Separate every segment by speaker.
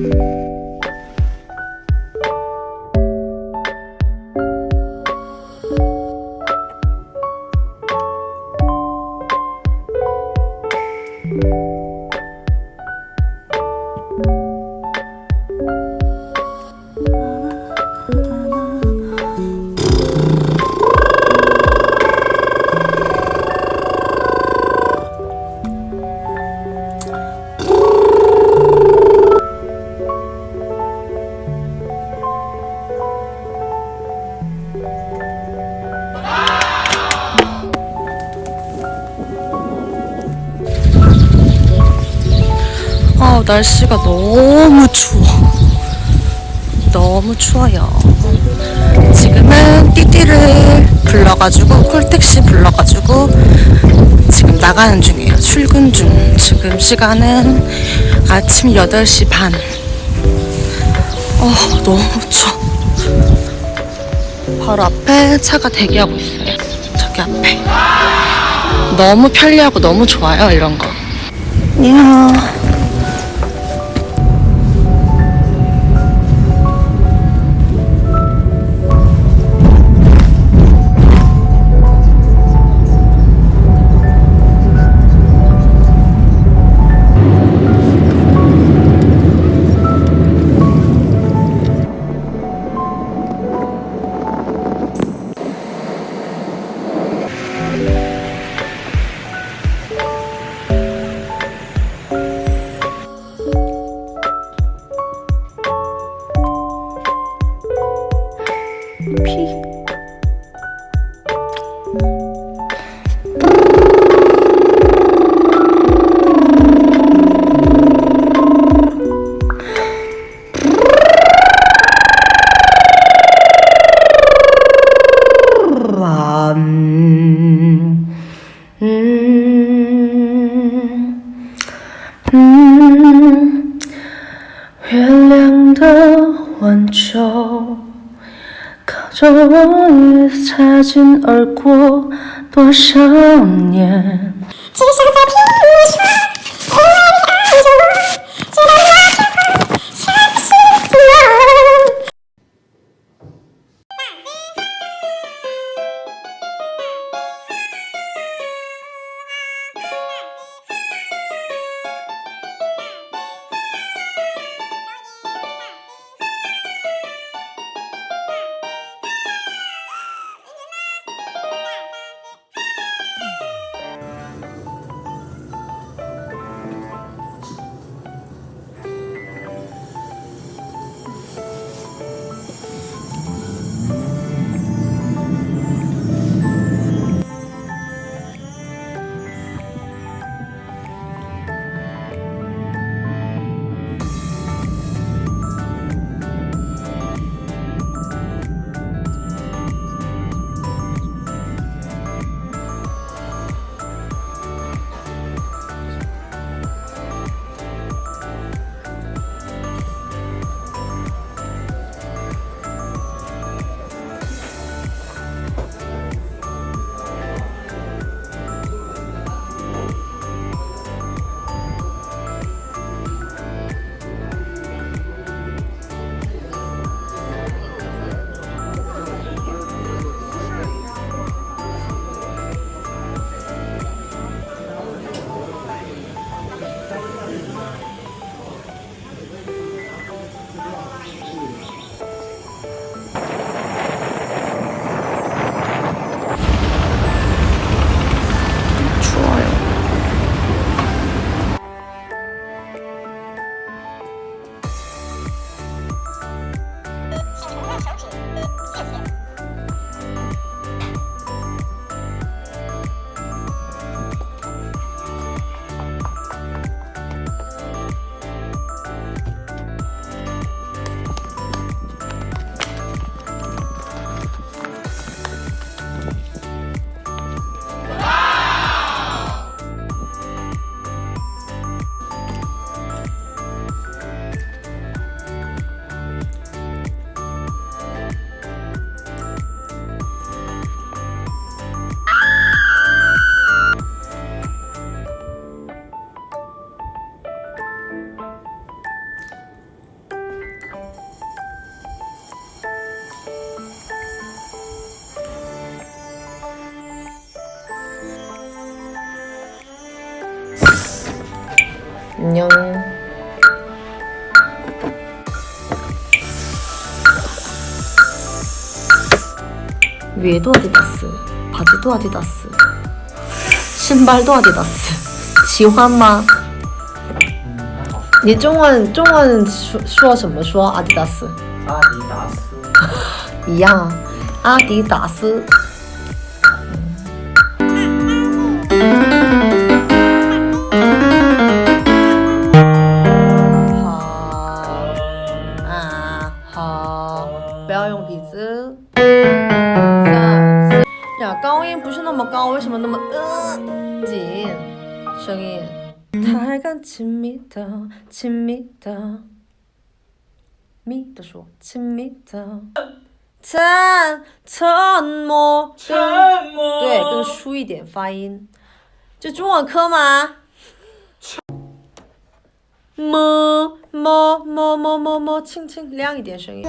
Speaker 1: 아, 날씨가 너무 추워. 너무 추워요. 지금은 띠띠를 불러가지고, 콜택시 불러가지고, 지금 나가는 중이에요. 출근 중. 지금 시간은 아침 8시 반. 어, 너무 추워. 바로 앞에 차가 대기하고 있어요. 저기 앞에. 너무 편리하고 너무 좋아요, 이런 거. 이야. 屁。啊嗯。擦肩而过多少年。
Speaker 2: 只想再
Speaker 3: 안녕. 위에도 아디다스, 바지도 아디다스, 신발도 아디다스. 喜欢吗?你中文中文说说什么说阿迪达斯
Speaker 4: 阿迪达斯，
Speaker 3: 一样啊，阿迪达斯。 的，亲密的，密的说，亲密的。沉沉默，
Speaker 4: 沉默
Speaker 3: 对，更疏一点发音。这中文科吗？么么么么么么，轻轻亮一点声音。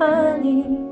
Speaker 3: 하니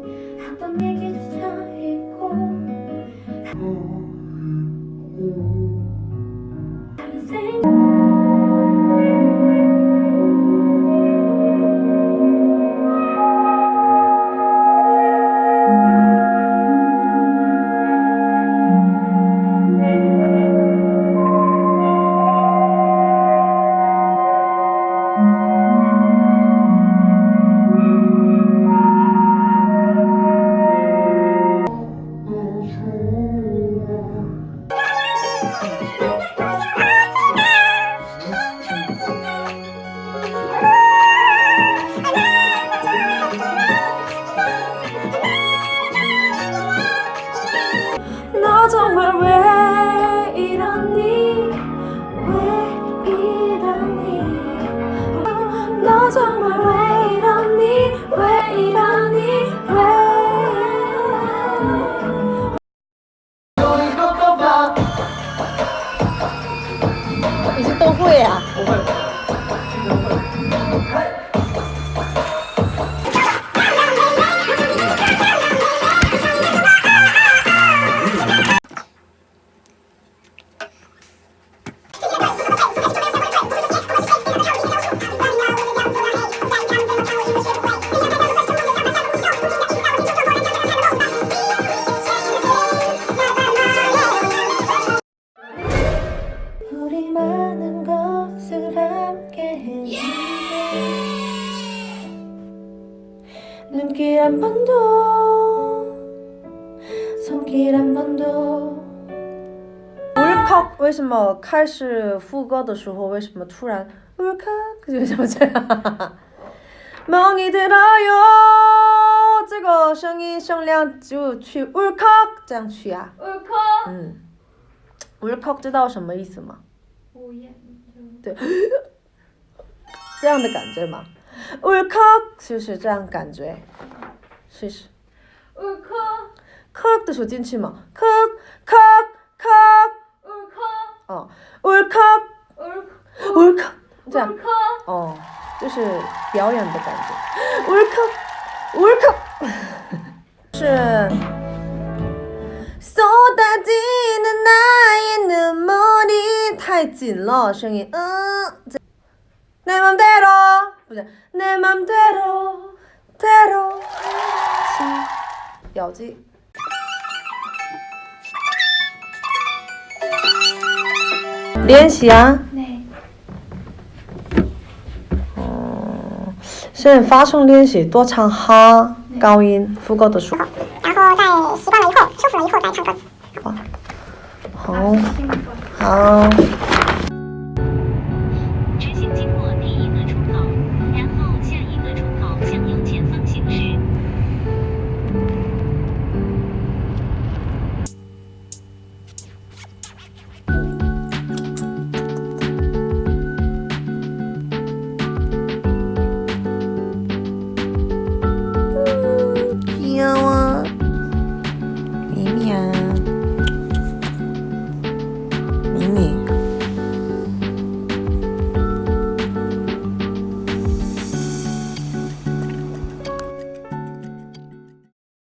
Speaker 3: 道为什么开始副歌的时候，为什么突然我看为什么这样？梦里的老友，这个声音声量就去 ulk 这样去啊。
Speaker 5: ulk。
Speaker 3: 嗯，ulk 知道什么意思吗？呜咽。对，这样的感觉嘛，ulk 就是这样感觉，试试。
Speaker 5: ulk。
Speaker 3: 咳的时候进去嘛，
Speaker 5: 咳咳。
Speaker 3: 哦，울컥
Speaker 5: 울컥
Speaker 3: 울컥 这样
Speaker 5: 울컥
Speaker 3: 哦，就是表演的感觉。울컥 울컥 是。 쏟아지는 나의 눈물이 太紧了，声音，嗯，这내 맘대로 不是내 맘대로 대로 轻咬 练习啊，
Speaker 5: 哦
Speaker 3: 现在发声练习，多唱哈高音副歌的时候。
Speaker 5: 然后在习惯了以后，舒服了以后再唱歌词。
Speaker 3: 好，好。